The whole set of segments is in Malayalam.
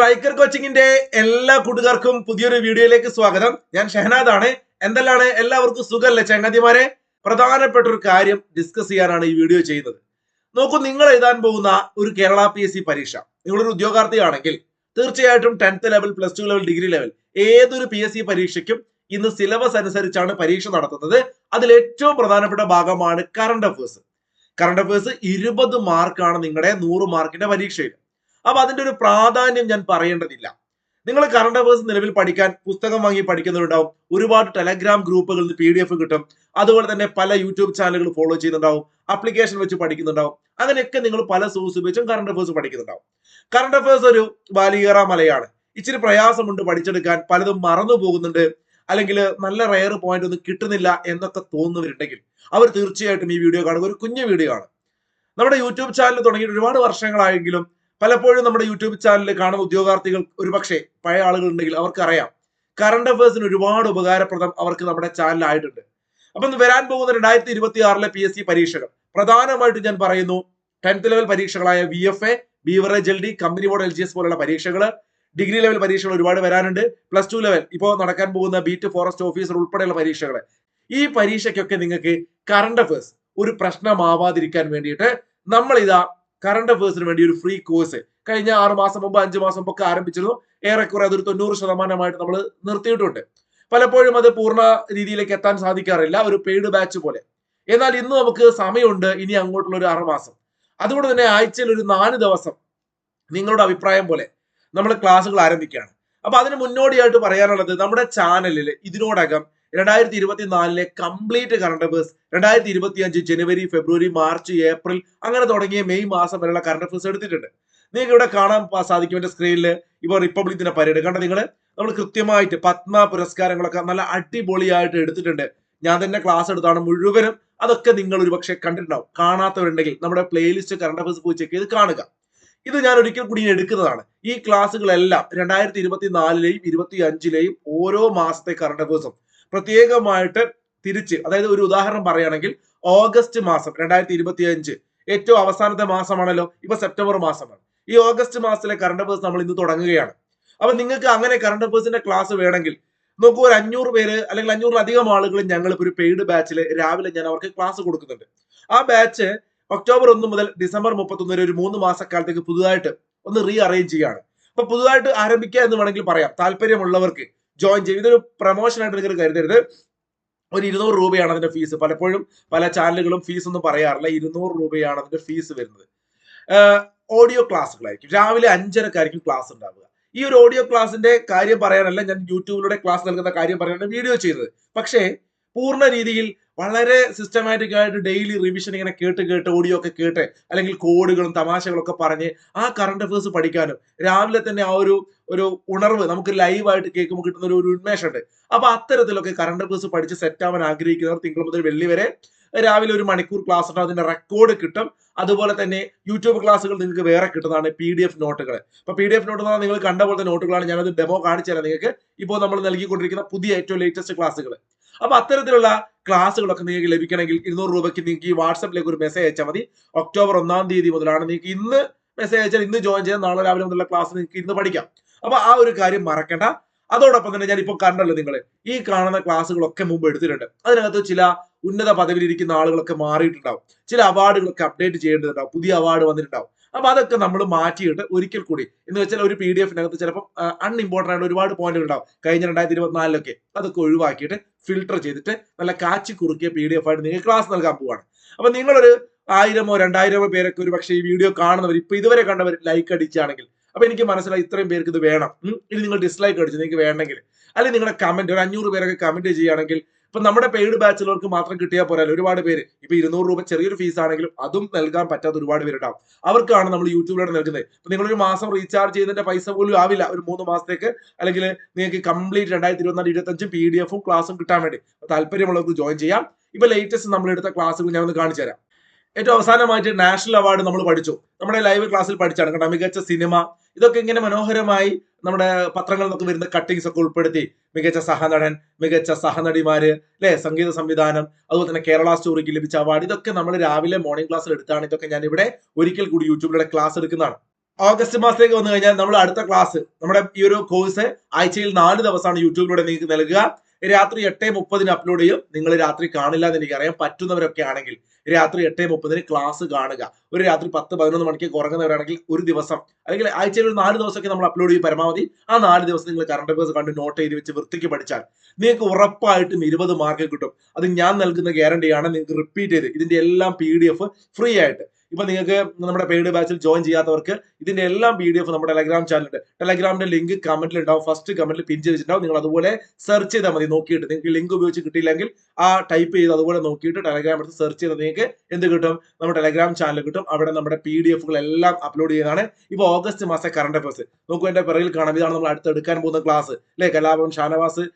സ്ട്രൈക്കർ കോച്ചിങ്ങിന്റെ എല്ലാ കൂട്ടുകാർക്കും പുതിയൊരു വീഡിയോയിലേക്ക് സ്വാഗതം. ഞാൻ ഷഹനാദ് ആണ് എന്തെല്ലാണ്? എല്ലാവർക്കും സുഖമല്ലേ ചങ്ങാതിമാരെ? പ്രധാനപ്പെട്ട ഒരു കാര്യം ഡിസ്കസ് ചെയ്യാനാണ് ഈ വീഡിയോ ചെയ്യുന്നത്. നോക്കൂ നിങ്ങൾ എഴുതാൻ പോകുന്ന ഒരു കേരള പി എസ് സി പരീക്ഷ. നിങ്ങളൊരു ഉദ്യോഗാർത്ഥിയാണെങ്കിൽ തീർച്ചയായിട്ടും tenth level plus two level degree level ഏതൊരു പി എസ് സി പരീക്ഷയ്ക്കും ഇന്ന് സിലബസ് അനുസരിച്ചാണ് പരീക്ഷ നടത്തുന്നത്. അതിൽ ഏറ്റവും പ്രധാനപ്പെട്ട ഭാഗമാണ് കറണ്ട് അഫേഴ്സ് കറണ്ട് അഫേഴ്സ് ഇരുപത് മാർക്കാണ് നിങ്ങളുടെ നൂറ് മാർക്കിന്റെ പരീക്ഷയിൽ. അപ്പൊ അതിന്റെ ഒരു പ്രാധാന്യം ഞാൻ പറയേണ്ടതില്ല. നിങ്ങൾ കറണ്ട് അഫേഴ്സ് നിലവിൽ പഠിക്കാൻ പുസ്തകം വാങ്ങി പഠിക്കുന്നുണ്ടാവും ഒരുപാട് ടെലഗ്രാം ഗ്രൂപ്പുകളിൽ നിന്ന് പി ഡി എഫ് കിട്ടും. അതുപോലെ തന്നെ പല യൂട്യൂബ് ചാനലുകൾ ഫോളോ ചെയ്യുന്നുണ്ടാവും. അപ്ലിക്കേഷൻ വെച്ച് പഠിക്കുന്നുണ്ടാവും. അങ്ങനെയൊക്കെ നിങ്ങൾ പല സോഴ്സ് ഉപയോഗിച്ചും കറണ്ട് അഫേഴ്സ് പഠിക്കുന്നുണ്ടാവും. കറണ്ട് അഫേഴ്സ് ഒരു ബാലികേറ മലയാണ്. ഇച്ചിരി പ്രയാസമുണ്ട് പഠിച്ചെടുക്കാൻ. പലതും മറന്നു പോകുന്നുണ്ട്. അല്ലെങ്കിൽ നല്ല റയർ പോയിന്റ് ഒന്നും കിട്ടുന്നില്ല എന്നൊക്കെ തോന്നുന്നവരുണ്ടെങ്കിൽ അവർ തീർച്ചയായിട്ടും ഈ വീഡിയോ കാണുക ഒരു കുഞ്ഞു വീഡിയോ ആണ്. നമ്മുടെ യൂട്യൂബ് ചാനൽ തുടങ്ങിയിട്ട് ഒരുപാട് വർഷങ്ങളായെങ്കിലും പലപ്പോഴും നമ്മുടെ യൂട്യൂബ് ചാനലിൽ കാണുന്ന ഉദ്യോഗാർത്ഥികൾ ഒരുപക്ഷെ പഴയ ആളുകൾ ഉണ്ടെങ്കിൽ അവർക്കറിയാം കറണ്ട് അഫയേഴ്സിന് ഒരുപാട് ഉപകാരപ്രദം അവർക്ക് നമ്മുടെ ചാനലായിട്ടുണ്ട് അപ്പൊ വരാൻ പോകുന്ന രണ്ടായിരത്തി ഇരുപത്തി ആറിലെ പി എസ് സി പരീക്ഷകൾ. പ്രധാനമായിട്ടും ഞാൻ പറയുന്നു tenth level പരീക്ഷകളായ V F A beverage L D company board L G S പോലുള്ള പരീക്ഷകൾ ഡിഗ്രി ലെവൽ പരീക്ഷകൾ ഒരുപാട് വരാനുണ്ട്. പ്ലസ് ടു ലെവൽ ഇപ്പോൾ നടക്കാൻ പോകുന്ന ബീറ്റ് ഫോറസ്റ്റ് ഓഫീസർ ഉൾപ്പെടെയുള്ള പരീക്ഷകൾ ഈ പരീക്ഷയ്ക്കൊക്കെ നിങ്ങൾക്ക് കറണ്ട് അഫേഴ്സ് ഒരു പ്രശ്നമാവാതിരിക്കാൻ വേണ്ടിയിട്ട് നമ്മൾ ഇതാ കറണ്ട് അഫേഴ്സിന് വേണ്ടി ഒരു ഫ്രീ കോഴ്സ് കഴിഞ്ഞ ആറ് മാസം മുമ്പ് അഞ്ച് മാസം മുമ്പ് ഒക്കെ ആരംഭിച്ചിരുന്നു. ഏറെക്കുറെ അതൊരു തൊണ്ണൂറ് ശതമാനമായിട്ട് നമ്മൾ നിർത്തിയിട്ടുണ്ട്. പലപ്പോഴും അത് പൂർണ രീതിയിലേക്ക് എത്താൻ സാധിക്കാറില്ല ഒരു പെയ്ഡ് ബാച്ച് പോലെ. എന്നാൽ ഇന്ന് നമുക്ക് സമയമുണ്ട് ഇനി അങ്ങോട്ടുള്ള ഒരു ആറ് മാസം. അതുകൊണ്ട് തന്നെ ആഴ്ചയിൽ ഒരു നാല് ദിവസം നിങ്ങളുടെ അഭിപ്രായം പോലെ നമ്മൾ ക്ലാസ്സുകൾ ആരംഭിക്കുകയാണ്. അപ്പൊ അതിന് മുന്നോടിയായിട്ട് പറയാനുള്ളത് നമ്മുടെ ചാനലിൽ ഇതിനോടകം രണ്ടായിരത്തി ഇരുപത്തി നാലിലെ കംപ്ലീറ്റ് കറണ്ട് അഫേഴ്സ് രണ്ടായിരത്തി ഇരുപത്തി അഞ്ച് ജനുവരി ഫെബ്രുവരി മാർച്ച് ഏപ്രിൽ അങ്ങനെ തുടങ്ങിയ മെയ് മാസം വരെയുള്ള കറണ്ട് അഫേഴ്സ് എടുത്തിട്ടുണ്ട്. നിങ്ങൾക്ക് ഇവിടെ കാണാൻ സാധിക്കും എന്റെ സ്ക്രീനിൽ ഇപ്പോൾ റിപ്പബ്ലിക് ദിന പരേഡ്. കണ്ട നിങ്ങൾ? നമ്മൾ കൃത്യമായിട്ട് പത്മ പുരസ്കാരങ്ങളൊക്കെ നല്ല അടിപൊളിയായിട്ട് എടുത്തിട്ടുണ്ട്. ഞാൻ തന്നെ ക്ലാസ് എടുത്താണ് മുഴുവനും. അതൊക്കെ നിങ്ങൾ ഒരുപക്ഷെ കണ്ടിട്ടുണ്ടാവും. കാണാത്തവരുണ്ടെങ്കിൽ നമ്മുടെ പ്ലേലിസ്റ്റ് കറണ്ട് അഫേഴ്സ് പോയി ചെക്ക് ചെയ്ത് കാണുക. ഇത് ഞാൻ ഒരിക്കൽ കൂടി എടുക്കുന്നതാണ്. ഈ ക്ലാസ്സുകളെല്ലാം രണ്ടായിരത്തി ഇരുപത്തി നാലിലെയും ഇരുപത്തി അഞ്ചിലെയും ഓരോ മാസത്തെ കറണ്ട് അഫേഴ്സും പ്രത്യേകമായിട്ട് തിരിച്ച് അതായത് ഒരു ഉദാഹരണം പറയുകയാണെങ്കിൽ ഓഗസ്റ്റ് മാസം രണ്ടായിരത്തി ഇരുപത്തി അഞ്ച് ഏറ്റവും അവസാനത്തെ മാസമാണല്ലോ ഇപ്പൊ സെപ്റ്റംബർ മാസമാണ്. ഈ ഓഗസ്റ്റ് മാസത്തിലെ കറണ്ട് അഫേഴ്സ് നമ്മൾ ഇന്ന് തുടങ്ങുകയാണ്. അപ്പൊ നിങ്ങൾക്ക് അങ്ങനെ കറണ്ട് അഫേഴ്സിന്റെ ക്ലാസ് വേണമെങ്കിൽ നോക്കൂ ഒരു അഞ്ഞൂറ് പേര് അല്ലെങ്കിൽ അഞ്ഞൂറിലധികം ആളുകൾ ഞങ്ങൾ ഒരു പെയ്ഡ് ബാച്ചിൽ രാവിലെ ഞാൻ അവർക്ക് ക്ലാസ് കൊടുക്കുന്നുണ്ട്. ആ ബാച്ച് ഒക്ടോബർ ഒന്ന് മുതൽ ഡിസംബർ മുപ്പത്തൊന്ന് വരെ ഒരു മൂന്ന് മാസക്കാലത്തേക്ക് പുതുതായിട്ട് ഒന്ന് റീ അറേഞ്ച് ചെയ്യാണ്. അപ്പൊ പുതുതായിട്ട് ആരംഭിക്കുക എന്ന് വേണമെങ്കിൽ പറയാം. താല്പര്യമുള്ളവർക്ക് ജോയിൻ ചെയ്യും. ഇതൊരു പ്രൊമോഷൻ ആയിട്ട് നിങ്ങൾ കരുതരുത്. ഒരു ഇരുന്നൂറ് രൂപയാണ് അതിന്റെ ഫീസ് പലപ്പോഴും പല ചാനലുകളും ഫീസ് ഒന്നും പറയാറില്ല. ഇരുന്നൂറ് രൂപയാണ് അതിന്റെ ഫീസ് വരുന്നത്. ഓഡിയോ ക്ലാസ്സുകളായിരിക്കും രാവിലെ അഞ്ചരക്കായിരിക്കും ക്ലാസ് ഉണ്ടാവുക. ഈ ഒരു ഓഡിയോ ക്ലാസിന്റെ കാര്യം പറയാനല്ല ഞാൻ യൂട്യൂബിലൂടെ ക്ലാസ് നൽകുന്ന കാര്യം പറയാനാണ് വീഡിയോ ചെയ്തത് പക്ഷേ പൂർണ രീതിയിൽ വളരെ സിസ്റ്റമാറ്റിക് ആയിട്ട് ഡെയിലി റിവിഷൻ ഇങ്ങനെ കേട്ട് കേട്ട് ഓഡിയോ ഒക്കെ കേട്ട് അല്ലെങ്കിൽ കോഡുകളും തമാശകളും ഒക്കെ പറഞ്ഞ് ആ കറണ്ട് അഫേഴ്സ് പഠിക്കാനും രാവിലെ തന്നെ ആ ഒരു ഒരു ഉണർവ് നമുക്ക് ലൈവായിട്ട് കേൾക്കുമ്പോൾ കിട്ടുന്ന ഒരു ഉന്മേഷം ഉണ്ട്. അപ്പൊ അത്തരത്തിലൊക്കെ കറണ്ട് അഫേഴ്സ് പഠിച്ച് സെറ്റ് ആവാൻ ആഗ്രഹിക്കുന്നവർ തിങ്കൾ മുതൽ വെള്ളി വരെ രാവിലെ ഒരു മണിക്കൂർ ക്ലാസ് ഉണ്ട്. അതിന്റെ റെക്കോർഡ് കിട്ടും. അതുപോലെ തന്നെ യൂട്യൂബ് ക്ലാസ്സുകൾ നിങ്ങൾക്ക് വേറെ കിട്ടുന്നതാണ് പി ഡി എഫ് നോട്ടുകൾ അപ്പൊ പി ഡി എഫ് നോട്ട് നിങ്ങൾ കണ്ട പോലത്തെ നോട്ടുകളാണ് ഞാനത് ഡെമോ കാണിച്ചു തരാം നിങ്ങൾക്ക്. ഇപ്പോൾ നമ്മൾ നൽകിക്കൊണ്ടിരിക്കുന്ന പുതിയ ഏറ്റവും ലേറ്റസ്റ്റ് ക്ലാസ്സുകൾ അപ്പൊ അത്തരത്തിലുള്ള ക്ലാസ്സുകളൊക്കെ നിങ്ങൾക്ക് ലഭിക്കണമെങ്കിൽ ഇരുന്നൂറ് രൂപയ്ക്ക് നിങ്ങൾക്ക് ഈ വാട്സപ്പിലേക്ക് ഒരു മെസ്സേജ് അയച്ചാൽ മതി. ഒക്ടോബർ ഒന്നാം തീയതി മുതലാണ് നിങ്ങൾക്ക് ഇന്ന് മെസ്സേജ് അയച്ചാൽ ഇന്ന് ജോയിൻ ചെയ്യാൻ നാളെ രാവിലെ മുതലുള്ള ക്ലാസ് നിങ്ങൾക്ക് ഇന്ന് പഠിക്കാം. അപ്പൊ ആ ഒരു കാര്യം മറക്കണ്ട. അതോടൊപ്പം തന്നെ ഞാൻ ഇപ്പോൾ കണ്ടല്ലോ നിങ്ങൾ ഈ കാണുന്ന ക്ലാസ്സുകളൊക്കെ മുമ്പ് എടുത്തിട്ടുണ്ട്. അതിനകത്ത് ചില ഉന്നത പദവിയിൽ ഇരിക്കുന്ന ആളുകളൊക്കെ മാറിയിട്ടുണ്ടാവും. ചില അവാർഡുകളൊക്കെ അപ്ഡേറ്റ് ചെയ്യേണ്ടതുണ്ടാവും. പുതിയ അവാർഡ് വന്നിട്ടുണ്ടാവും. അപ്പൊ അതൊക്കെ നമ്മൾ മാറ്റിയിട്ട് ഒരിക്കൽ കൂടി. എന്ന് വെച്ചാൽ ഒരു പി ഡി എഫിനകത്ത് ചിലപ്പോൾ അൺഇമ്പോർട്ടന്റ് ആയിട്ട് ഒരുപാട് പോയിന്റുകൾ ഉണ്ടാവും കഴിഞ്ഞ രണ്ടായിരത്തി ഇരുപത്തിനാലിലൊക്കെ അതൊക്കെ ഒഴിവാക്കിയിട്ട് ഫിൽട്ടർ ചെയ്തിട്ട് നല്ല കാച്ചി കുറുക്കിയ പി ഡി എഫ് ആയിട്ട് നിങ്ങൾ ക്ലാസ് നൽകാൻ പോവാണ്. അപ്പൊ നിങ്ങളൊരു ആയിരമോ രണ്ടായിരമോ പേരൊക്കെ ഒരു പക്ഷേ ഈ വീഡിയോ കാണുന്നവർ ഇപ്പൊ ഇതുവരെ കണ്ടവർ ലൈക്ക് അടിച്ചാണെങ്കിൽ അപ്പൊ എനിക്ക് മനസ്സിലായി ഇത്രയും പേർക്ക് ഇത് വേണം. ഇത് നിങ്ങൾ ഡിസ്ലൈക്ക് അടിച്ചു നിങ്ങൾക്ക് വേണമെങ്കിൽ അല്ലെങ്കിൽ നിങ്ങളുടെ കമന്റ് ഒരു അഞ്ഞൂറ് പേരൊക്കെ കമന്റ് ചെയ്യുകയാണെങ്കിൽ ഇപ്പൊ നമ്മുടെ പെയ്ഡ് ബാച്ചിലർക്ക് മാത്രം കിട്ടിയാൽ പോരാല്ലോ ഒരുപാട് പേര്. ഇപ്പൊ ഇരുന്നൂറ് രൂപ ചെറിയൊരു ഫീസ് ആണെങ്കിലും അതും നൽകാൻ പറ്റാത്ത ഒരുപാട് പേരുണ്ടാവും. അവർക്കാണ് നമ്മൾ യൂട്യൂബിലൂടെ നൽകുന്നത്. ഇപ്പൊ നിങ്ങളൊരു മാസം റീചാർജ് ചെയ്യുന്നതിന്റെ പൈസ പോലും ആവില്ല. ഒരു മൂന്ന് മാസത്തേക്ക് അല്ലെങ്കിൽ നിങ്ങൾക്ക് കംപ്ലീറ്റ് രണ്ടായിരത്തി ഇരുപത്തിനാല് ഇരുപത്തഞ്ച് പി ഡി എഫും ക്ലാസ്സും കിട്ടാൻ വേണ്ടി. താല്പര്യമുള്ളവർക്ക് ജോയിൻ ചെയ്യാം. ഇപ്പൊ ലേറ്റസ്റ്റ് നമ്മൾ എടുത്ത ക്ലാസ്സുകൾ ഞാൻ ഒന്ന് കാണിച്ചു തരാം ഏറ്റവും അവസാനമായിട്ട് നാഷണൽ അവാർഡ് നമ്മൾ പഠിച്ചു. നമ്മുടെ ലൈവ് ക്ലാസ്സിൽ പഠിച്ചാണ് കേട്ടോ. മികച്ച സിനിമ. ഇതൊക്കെ ഇങ്ങനെ മനോഹരമായി നമ്മുടെ പത്രങ്ങളിൽ നിന്നൊക്കെ വരുന്ന കട്ടിങ്സ് ഒക്കെ ഉൾപ്പെടുത്തി. മികച്ച സഹനടൻ മികച്ച സഹനടിമാര് അല്ലെ? സംഗീത സംവിധാനം അതുപോലെ തന്നെ കേരള സ്റ്റോറിക്ക് ലഭിച്ച അവാർഡ് ഇതൊക്കെ നമ്മൾ രാവിലെ മോർണിംഗ് ക്ലാസ്സിൽ എടുത്താണ്. ഇതൊക്കെ ഞാൻ ഇവിടെ ഒരിക്കൽ കൂടി യൂട്യൂബിലൂടെ ക്ലാസ് എടുക്കുന്നതാണ്. ഓഗസ്റ്റ് മാസത്തേക്ക് വന്നു കഴിഞ്ഞാൽ നമ്മൾ അടുത്ത ക്ലാസ് നമ്മുടെ ഈ ഒരു കോഴ്സ് ആഴ്ചയിൽ നാല് ദിവസമാണ് യൂട്യൂബിലൂടെ നിങ്ങൾക്ക് നൽകുക. രാത്രി എട്ട് മുപ്പതിന് അപ്ലോഡ് ചെയ്യും. നിങ്ങൾ രാത്രി കാണില്ല എന്ന് എനിക്കറിയാം. പറ്റുന്നവരൊക്കെ ആണെങ്കിൽ രാത്രി എട്ട് മുപ്പതിന് ക്ലാസ് കാണുക. ഒരു രാത്രി പത്ത് പതിനൊന്ന് മണിക്ക് കുറങ്ങുന്നവരാണെങ്കിൽ ഒരു ദിവസം. അല്ലെങ്കിൽ ആഴ്ചയിൽ ഒരു നാല് ദിവസമൊക്കെ നമ്മൾ അപ്ലോഡ് ചെയ്യും പരമാവധി. ആ നാല് ദിവസം നിങ്ങൾ കറണ്ട് അഫയേഴ്സ് കണ്ട് നോട്ട് ചെയ്ത് വെച്ച് വൃത്തിക്ക് പഠിച്ചാൽ നിങ്ങൾക്ക് ഉറപ്പായിട്ടും ഇരുപത് മാർക്ക് കിട്ടും. അത് ഞാൻ നൽകുന്ന ഗ്യാരണ്ടിയാണ് നിങ്ങൾക്ക് റിപ്പീറ്റ് ചെയ്ത്. ഇതിന്റെ എല്ലാം പി ഫ്രീ ആയിട്ട്. ഇപ്പൊ നിങ്ങൾക്ക് നമ്മുടെ പെയ്ഡ് ബാച്ചിൽ ജോയിൻ ചെയ്യാത്തവർക്ക് ഇതിന്റെ എല്ലാം പി ഡി എഫ് നമ്മുടെ ടെലഗ്രാം ചാനലുണ്ട് ടെലഗ്രാമിന്റെ ലിങ്ക് കമന്റിൽ ഉണ്ടാവും. ഫസ്റ്റ് കമന്റിൽ പിൻ ചെയ്തിട്ടുണ്ടാവും. നിങ്ങൾ അതുപോലെ സെർച്ച് ചെയ്താൽ മതി നോക്കിയിട്ട്. നിങ്ങൾക്ക് ലിങ്ക് ഉപയോഗിച്ച് കിട്ടിയില്ലെങ്കിൽ ആ ടൈപ്പ് ചെയ്ത് അതുപോലെ നോക്കിയിട്ട് ടെലഗ്രാം എടുത്ത് സെർച്ച് ചെയ്ത് നിങ്ങൾക്ക് എന്ത് കിട്ടും? നമ്മുടെ ടെലഗ്രാം ചാനൽ കിട്ടും. അവിടെ നമ്മുടെ പി ഡി എഫുകൾ എല്ലാം അപ്ലോഡ് ചെയ്യുന്നതാണ്. ഇപ്പൊ ഓഗസ്റ്റ് മാസം കറണ്ട് അഫേഴ്സ് നോക്കൂ എന്റെ പിറകിൽ കാണാം. ഇതാണ് നമ്മൾ അടുത്ത് എടുക്കാൻ പോകുന്ന ക്ലാസ് അല്ലെ കലാഭവൻ ഷാനവാസ്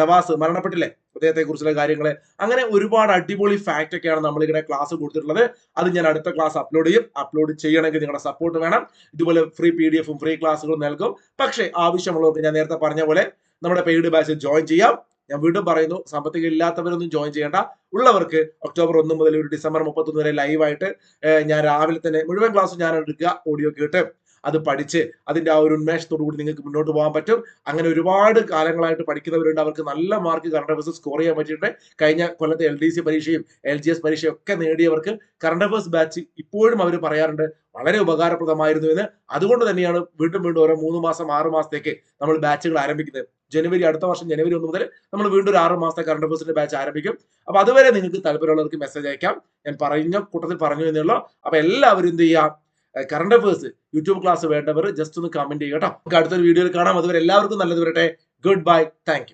നവാസ്. മരണപ്പെട്ടില്ലേ? അദ്ദേഹത്തെ കുറിച്ചുള്ള കാര്യങ്ങൾ അങ്ങനെ ഒരുപാട് അടിപൊളി ഫാക്റ്റ് ഒക്കെയാണ് നമ്മൾ ഇവിടെ ക്ലാസ് കൊടുത്തിട്ടുള്ളത്. അത് ഞാൻ അടുത്ത ക്ലാസ് അപ്ലോഡ് ചെയ്യും. അപ്ലോഡ് ചെയ്യണമെങ്കിൽ നിങ്ങളുടെ സപ്പോർട്ട് വേണം. ഇതുപോലെ ഫ്രീ പി ഡി എഫും ഫ്രീ ക്ലാസ്സുകളും നൽകും. പക്ഷേ ആവശ്യമുള്ളവർക്ക് ഞാൻ നേരത്തെ പറഞ്ഞ പോലെ നമ്മുടെ പെയ്ഡ് ബാച്ച് ജോയിൻ ചെയ്യാം. ഞാൻ വീണ്ടും പറയുന്നു സാമ്പത്തികം ഇല്ലാത്തവരൊന്നും ജോയിൻ ചെയ്യേണ്ട. ഉള്ളവർക്ക് ഒക്ടോബർ ഒന്ന് മുതൽ ഒരു ഡിസംബർ മുപ്പത്തൊന്ന് വരെ ലൈവായിട്ട് ഞാൻ രാവിലെ തന്നെ മുഴുവൻ ക്ലാസ് ഞാൻ എടുക്കുക ഓഡിയോ കേട്ട് അത് പഠിച്ച് അതിന്റെ ആ ഒരു ഉന്മേഷത്തോടു കൂടി നിങ്ങൾക്ക് മുന്നോട്ട് പോകാൻ പറ്റും. അങ്ങനെ ഒരുപാട് കാലങ്ങളായിട്ട് പഠിക്കുന്നവരുണ്ട്. അവർക്ക് നല്ല മാർക്ക് കറണ്ട് അഫേഴ്സ് സ്കോർ ചെയ്യാൻ പറ്റിയിട്ടുണ്ട്. കഴിഞ്ഞ കൊല്ലത്തെ എൽ ഡി സി പരീക്ഷയും എൽ ജി എസ് പരീക്ഷയും ഒക്കെ നേടിയവർക്ക് കറണ്ട് അഫേഴ്സ് ബാച്ച് ഇപ്പോഴും അവർ പറയാറുണ്ട് വളരെ ഉപകാരപ്രദമായിരുന്നു എന്ന്. അതുകൊണ്ട് തന്നെയാണ് വീണ്ടും വീണ്ടും ഓരോ മൂന്ന് മാസം ആറ് മാസത്തേക്ക് നമ്മൾ ബാച്ചുകൾ ആരംഭിക്കുന്നത്. ജനുവരി അടുത്ത വർഷം ജനുവരി ഒന്ന് മുതൽ നമ്മൾ വീണ്ടും ഒരു ആറ് മാസത്തെ കറണ്ട് അഫേഴ്സിന്റെ ബാച്ച് ആരംഭിക്കും. അപ്പൊ അതുവരെ നിങ്ങൾക്ക് താല്പര്യമുള്ളവർക്ക് മെസ്സേജ് അയക്കാം. ഞാൻ പറഞ്ഞ കൂട്ടത്തിൽ പറഞ്ഞു എന്നുള്ളൂ. അപ്പൊ എല്ലാവരും എന്ത് ചെയ്യാം കറണ്ട് അഫേഴ്സ് യൂട്യൂബ് ക്ലാസ് വേണ്ടവർ ജസ്റ്റ് ഒന്ന് കമന്റ് ചെയ്യുക കേട്ടോ. നമുക്ക് അടുത്തൊരു വീഡിയോയിൽ കാണാം. അതുവരെ എല്ലാവർക്കും നല്ലത് വരട്ടെ. Good bye thank